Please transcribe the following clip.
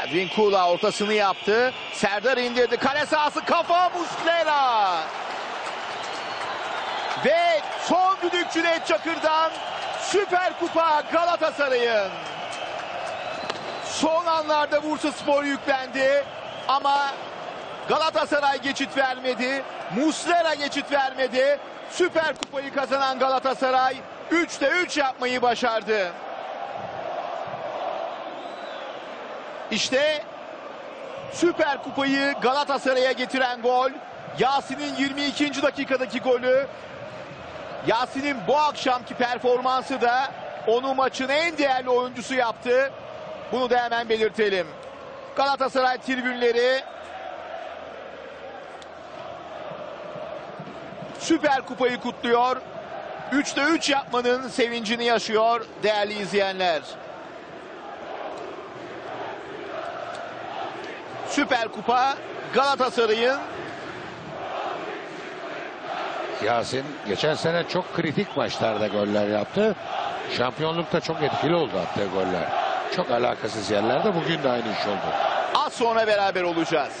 Edwin Kula ortasını yaptı. Serdar indirdi. Kale sahası kafa Muslera. Ve son düdük Cüneyt Çakır'dan Süper Kupa Galatasaray'ın. Son anlarda Bursa Spor yüklendi ama Galatasaray geçit vermedi. Muslera geçit vermedi. Süper Kupayı kazanan Galatasaray 3'te 3 yapmayı başardı. İşte Süper Kupayı Galatasaray'a getiren gol. Yasin'in 22. dakikadaki golü. Yasin'in bu akşamki performansı da onu maçın en değerli oyuncusu yaptı. Bunu da hemen belirtelim. Galatasaray tribünleri Süper Kupayı kutluyor. 3'te 3 yapmanın sevincini yaşıyor değerli izleyenler. Süper Kupa Galatasaray'ın Yasin geçen sene çok kritik maçlarda goller yaptı. Şampiyonlukta çok etkili oldu attığı goller. Çok alakasız yerlerde bugün de aynı iş oldu. az sonra beraber olacağız.